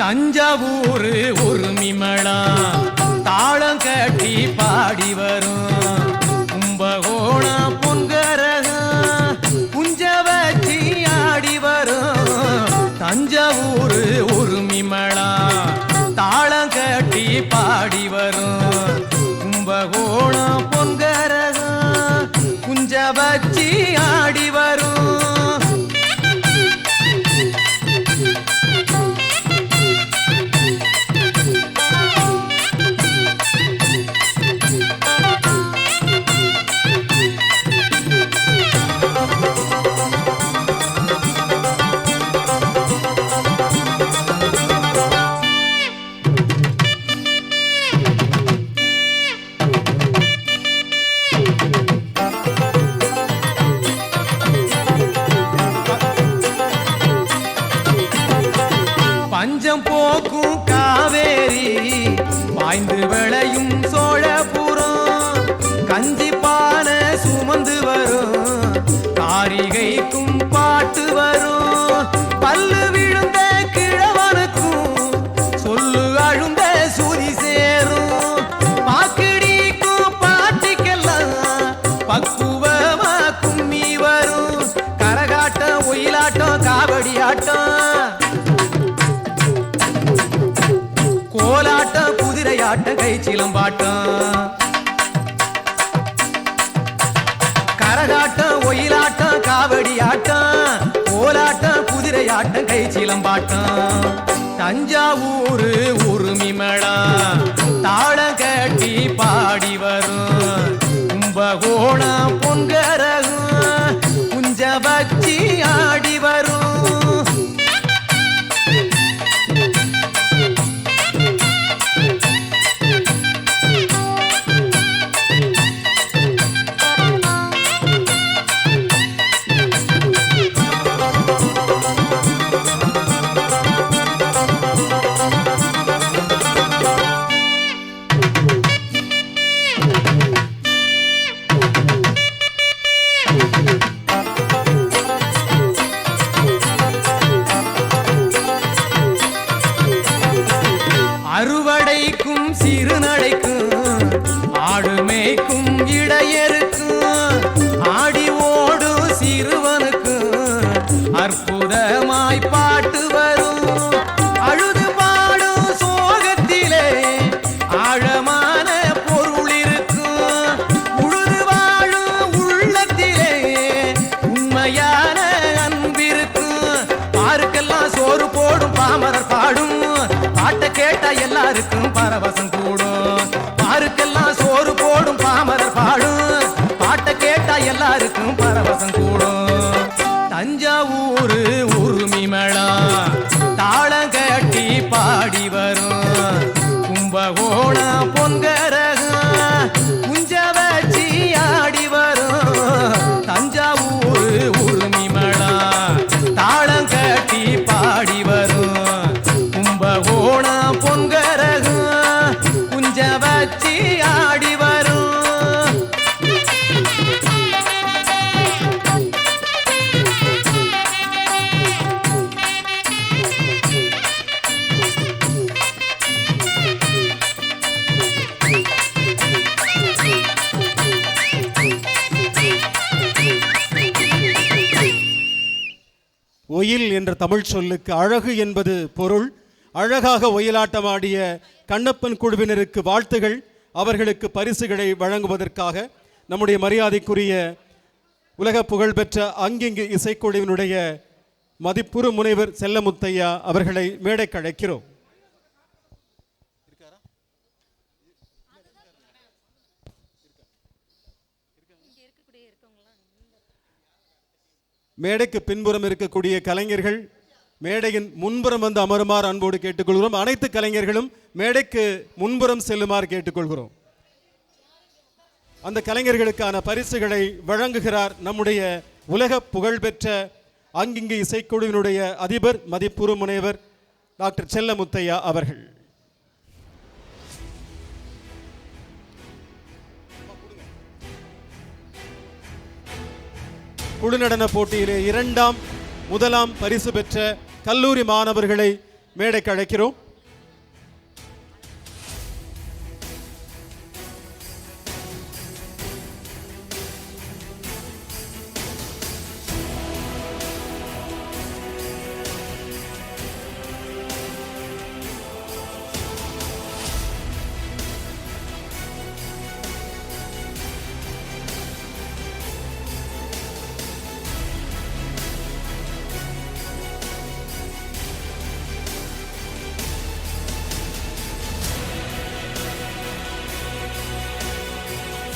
தஞ்சாவூர் உரிமிமளா தாளம் கட்டி பாடி வரும். கும்பகோணம் பொங்கரகம் குஞ்ச வச்சி ஆடி வரும். தஞ்சாவூர் உரிமிமளா தாளம் கட்டி பாடி வரும். கும்பகோணம் பொங்கரகம் குஞ்ச வச்சி பஞ்சம் போக்கும் காவேரி வாய்ந்து விளையும் சோழபுரம். கஞ்சிப்பான சுமந்து வரும் காரிகைக்கும் பாட்டு வரும். பல்லு விழுந்த கிழவனுக்கும் சொல்லு அழுந்த சுதி சேரும். பாக்கிடிக்கும் பாட்டிக்கெல்லாம் பக்கு குதிரையாட்ட குதிரையாட்டம் கை சிலம்பாட்டம் கரகாட்டம் ஒயிலாட்டம் காவடி ஆட்டம் கோலாட்டம் குதிரையாட்டம் கை சிலம்பாட்டம் தஞ்சாவூர் உருமிமளா தாளம் கட்டி பாடி வரும். கும்பகோணம் பொன்கரகம் குஞ்ச வச்சி ஆடி வரும். அறுவடைக்கும் சிறுநடைக்கும் ஆடு மேய்க்கும் இடையருக்கும் ஆடி ஓடும் சிறுவனுக்கும் அற்புதமாய் பாட்டு வரும். அழுது பாடும் சோகத்திலே ஆழமான பொருள் இருக்கும். உழுது வாழும் உள்ளத்திலே உண்மையான அன்பிருக்கும். பாருக்கெல்லாம் சோறு போடும் பாமரர் பாடும். கேட்டா எல்லாருக்கும் பரவசம் கூடும். பாருக்கெல்லாம் சோறு போடும் பாமரர் பாடும். பாட்டை கேட்டா எல்லாருக்கும் பரவசம் கூடும். தஞ்சாவூர் உருமிமளா தாளம் கட்டி பாடி வரும். கும்பகோணம் பொன்கரகம் ஒயில் என்ற தமிழ் சொல்லுக்கு அழகு என்பது பொருள். அழகாக ஒயிலாட்டமாடிய கண்ணப்பன் குழுவினருக்கு வாழ்த்துகள். அவர்களுக்கு பரிசுகளை வழங்குவதற்காக நம்முடைய மரியாதைக்குரிய உலக புகழ்பெற்ற அங்கிங்கு இசைக்குழுவினுடைய மதிப்புறு முனைவர் செல்லமுத்தையா அவர்களை மேடைக்கு அழைக்கிறோம். மேடைக்கு பின்புறம் இருக்கக்கூடிய கலைஞர்கள் மேடையின் முன்புறம் வந்து அமருமாறு அன்போடு கேட்டுக்கொள்கிறோம். அனைத்து கலைஞர்களும் மேடைக்கு முன்புறம் செல்லுமாறு கேட்டுக்கொள்கிறோம். அந்த கலைஞர்களுக்கான பரிசுகளை வழங்குகிறார் நம்முடைய உலக புகழ்பெற்ற அங்கிங்கு இசைக்குழுவினுடைய அதிபர் மதிப்புறு முனைவர் டாக்டர் செல்லமுத்தையா அவர்கள். குழுநடன போட்டியிலே இரண்டாம் முதலாம் பரிசு பெற்ற கல்லூரி மாணவர்களை மேடைக்கு அழைக்கிறோம்.